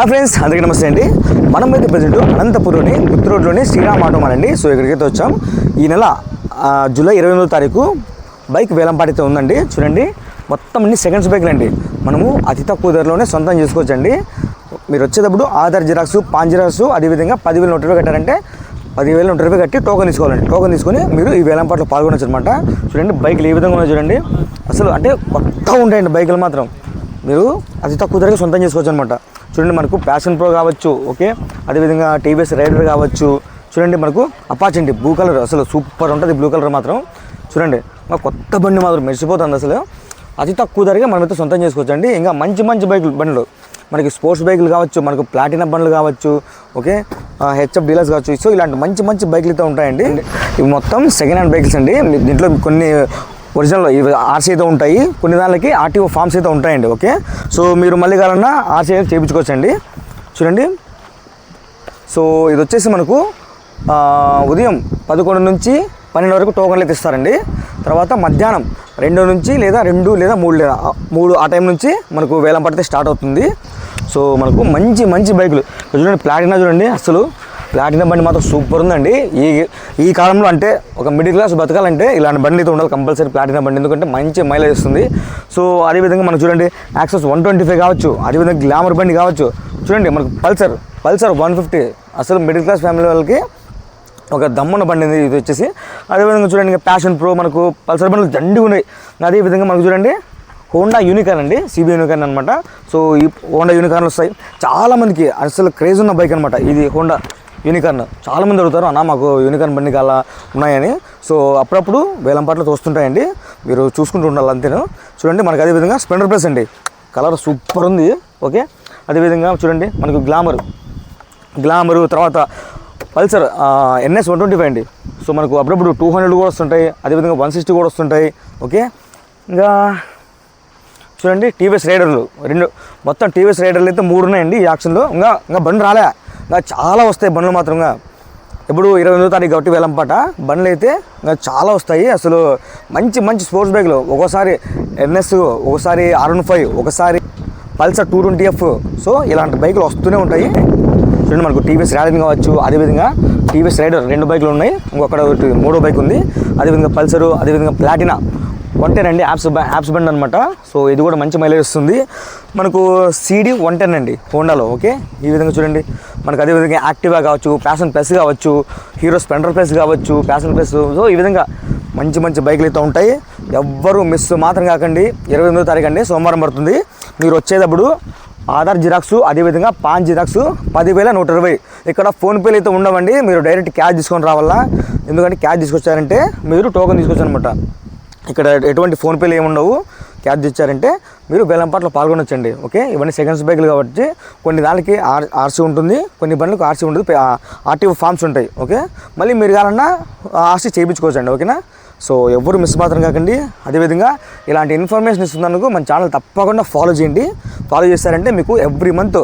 Hi friends అందరికీ నమస్తే అండి. మనం అయితే ప్రజెంట్ అనంతపురంలోని గుర్తు రోడ్లోని శ్రీరామ్ ఆటోమాలండి సో ఇక్కడికి అయితే వచ్చాం. ఈ నెల జూలై ఇరవై ఎనిమిదో తారీఖు బైక్ వేలంపాటి అయితే ఉందండి. చూడండి మొత్తం అన్ని సెకండ్స్ బైక్లు అండి మనము అతి తక్కువ ధరలోనే సొంతం చేసుకోవచ్చండి. మీరు వచ్చేటప్పుడు ఆధార్ జిరాక్స్ పాన్ జిరాక్స్ అదేవిధంగా పదివేల నూట రూపాయలు కట్టారంటే పదివేల నూట రూపాయలు కట్టి టోకెన్ తీసుకోవాలండి. టోకెన్ తీసుకొని మీరు ఈ వేలంపాటలో పాల్గొనొచ్చు అనమాట చూడండి బైక్లు ఏ విధంగా ఉన్నాయి చూడండి. అసలు అంటే కొత్తగా ఉంటాయండి బైకులు మాత్రం. మీరు అతి తక్కువ ధరగా సొంతం చేసుకోవచ్చు అనమాట చూడండి మనకు ప్యాషన్ ప్రో కావచ్చు ఓకే? అదేవిధంగా టీవీఎస్ రైడర్ కావచ్చు. చూడండి మనకు అపాచండి బ్లూ కలర్ అసలు సూపర్ ఉంటుంది బ్లూ కలర్ మాత్రం. చూడండి మా కొత్త బండి మాత్రం మెరిసిపోతుంది అసలు. అతి తక్కువ ధరగా మనమైతే సొంతం చేసుకోవచ్చండి. ఇంకా మంచి మంచి బైకులు బండ్లు. మనకి స్పోర్ట్స్ బైకులు కావచ్చు మనకు ప్లాటిన బండ్లు కావచ్చు ఓకే? హెచ్ఎఫ్ డీలర్స్ కావచ్చు. సో ఇలాంటి మంచి మంచి బైకులు అయితే ఉంటాయండి. ఇవి మొత్తం సెకండ్ హ్యాండ్ బైక్స్ అండి. దీంట్లో కొన్ని ఒరిజినల్ ఇవి ఆర్సీ అయితే ఉంటాయి. కొన్ని దానికి ఆర్టీఓ ఫామ్స్ అయితే ఉంటాయండి ఓకే? సో మీరు మళ్ళీ కావాలన్నా ఆర్సీ అయితే చేయించుకోవచ్చండి. చూడండి. సో ఇది వచ్చేసి మనకు ఉదయం పదకొండు నుంచి పన్నెండు వరకు టోకన్లు అయితే ఇస్తారండి. తర్వాత మధ్యాహ్నం రెండు నుంచి లేదా రెండు లేదా మూడు లేదా మూడు ఆ టైం నుంచి మనకు వేలం పడితే స్టార్ట్ అవుతుంది. సో మనకు మంచి మంచి బైకులు. చూడండి ప్లాటినా చూడండి అసలు ప్లాటినం బండి మాత్రం సూపర్ ఉందండి. ఈ ఈ కాలంలో అంటే ఒక మిడిల్ క్లాస్ బతకాలంటే ఇలాంటి బండి అయితే ఉండాలి కంపల్సరీ ప్లాటినం బండి. ఎందుకంటే మంచి మైలేజ్ ఇస్తుంది సో అదేవిధంగా మనం చూడండి యాక్సెస్ వన్ ట్వంటీ ఫైవ్ కావచ్చు అదేవిధంగా గ్లామర్ బండి కావచ్చు. చూడండి మనకు పల్సర్ పల్సర్ వన్ ఫిఫ్టీ. అసలు మిడిల్ క్లాస్ ఫ్యామిలీ వాళ్ళకి ఒక దమ్మున బండి ఇది ఇది వచ్చేసి. అదేవిధంగా చూడండి ఇంకా ప్యాషన్ ప్రో మనకు పల్సర్ బండ్లు దండి ఉన్నాయి. అదేవిధంగా మనకు చూడండి హోండా యూనికాన్ అండి సిబి యూనికాన్ అనమాట సో ఈ హోండా యూనికాన్లు వస్తాయి. చాలామందికి అసలు క్రేజ్ ఉన్న బైక్ అనమాట ఇది హోండా యూనికార్న్. చాలామంది అడుగుతారు అన్న మాకు యూనికార్న్ బండి కాల ఉన్నాయని. సో అప్పుడప్పుడు వేలం పాటలు తోస్తుంటాయండి. మీరు చూసుకుంటూ ఉండాలి అంతేను. చూడండి మనకు అదేవిధంగా స్ప్లెండర్ ప్లస్ అండి. కలర్ సూపర్ ఉంది ఓకే? అదేవిధంగా చూడండి మనకు గ్లామర్. గ్లామరు తర్వాత Pulsar NS one twenty five అండి. సో మనకు అప్పుడప్పుడు టూ హండ్రెడ్ కూడా వస్తుంటాయి. అదేవిధంగా వన్ సిక్స్టీ కూడా వస్తుంటాయి ఓకే? ఇంకా చూడండి టీవీఎస్ రైడర్లు. రెండు మొత్తం టీవీఎస్ రైడర్లు అయితే మూడు ఉన్నాయండి ఈ యాక్షన్లో. ఇంకా ఇంకా బండి రాలే. ఇంకా చాలా వస్తాయి బండ్లు మాత్రంగా. ఇప్పుడు ఇరవై ఎనిమిదో తారీఖు కాబట్టి వేలంపాట బండ్లు అయితే ఇంకా చాలా వస్తాయి. అసలు మంచి మంచి స్పోర్ట్స్ బైక్లు. ఒక్కోసారి ఎన్ఎస్ ఒకసారి ఆర్ వన్ ఫైవ్ ఒకసారి Pulsar two twenty F. So ఇలాంటి బైకులు వస్తూనే ఉంటాయి. చూడండి మనకు టీవీఎస్ రైడర్ కావచ్చు అదేవిధంగా టీవీఎస్ రైడర్ రెండు బైకులు ఉన్నాయి. ఇంకొకటి మూడో బైక్ ఉంది. అదేవిధంగా పల్సరు అదేవిధంగా ప్లాటినా. వన్ టెన్ అండి యాప్స్ బ- యాప్స్ బండ్ అనమాట సో ఇది కూడా మంచి మైలేజ్ వస్తుంది. మనకు సీడీ వన్ టెన్ అండి హోండాలో ఓకే? ఈ విధంగా చూడండి. మనకు అదేవిధంగా యాక్టివా కావచ్చు ప్యాషన్ ప్లస్ కావచ్చు హీరో స్పెండర్ ప్లస్ కావచ్చు ప్యాషన్ ప్లస్. సో ఈ విధంగా మంచి మంచి బైకులు అయితే ఉంటాయి. ఎవ్వరూ మిస్ మాత్రం కాకండి. ఇరవై ఎనిమిదో తారీఖు అండి సోమవారం పడుతుంది. మీరు వచ్చేటప్పుడు ఆధార్ జిరాక్స్ అదేవిధంగా పాన్ జిరాక్స్ పదివేల నూట ఇరవై. ఇక్కడ ఫోన్పేలు అయితే ఉండవండి. మీరు డైరెక్ట్ క్యాష్ తీసుకొని రావాలా? ఎందుకంటే క్యాష్ తీసుకొచ్చారంటే మీరు టోకెన్ తీసుకొచ్చారనమాట ఇక్కడ ఎటువంటి ఫోన్పేలు ఏమి ఉండవు. క్యాష్ ఇచ్చారంటే మీరు బెల్లంపాట్లో పాల్గొనొచ్చండి ఓకే? ఇవన్నీ సెకండ్స్ బైకులు కాబట్టి కొన్ని దానికి ఆర్ ఆర్సీ ఉంటుంది కొన్ని బండ్లకు ఆర్సీ ఉంటుంది ఆర్టీఓ ఫామ్స్ ఉంటాయి ఓకే? మళ్ళీ మీరు కావాలన్నా ఆర్సీ చేయించుకోవచ్చండి ఓకేనా? సో ఎవరు మిస్ మాత్రం కాకండి. అదేవిధంగా ఇలాంటి ఇన్ఫర్మేషన్ ఇస్తున్నందుకు మన ఛానల్ తప్పకుండా ఫాలో చేయండి. ఫాలో చేస్తారంటే మీకు ఎవ్రీ మంత్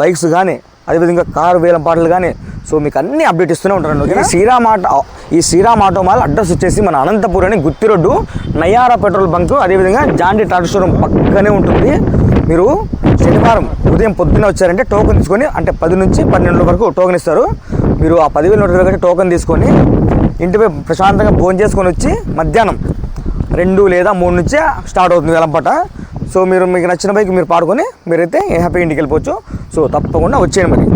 బైక్స్ కానీ అదేవిధంగా కారు వేలం పాటలు కానీ సో మీకు అన్ని అప్డేట్ ఇస్తూనే ఉంటారండి ఓకే శ్రీరామ్ ఆటో ఈ శ్రీరామ్ ఆటో మాల్ అడ్రస్ వచ్చేసి మన అనంతపూర్ అని Gooty road Nayara petrol bunk అదేవిధంగా జాండీ టాటా షోరూమ్ పక్కనే ఉంటుంది. మీరు శనివారం ఉదయం పొద్దున్న వచ్చారంటే టోకెన్ తీసుకొని అంటే పది నుంచి పన్నెండు వరకు టోకెన్ ఇస్తారు. మీరు ఆ పదివేల నూట ఇరవై టోకెన్ తీసుకొని ఇంటిపై ప్రశాంతంగా భోజనం చేసుకొని వచ్చి మధ్యాహ్నం రెండు లేదా మూడు నుంచే స్టార్ట్ అవుతుంది వెలంపట. సో మీరు మీకు నచ్చిన బైక్ మీరు పాడుకొని మీరైతే హ్యాపీ ఇంటికి వెళ్ళిపోవచ్చు. సో తప్పకుండా వచ్చేయండి మరి.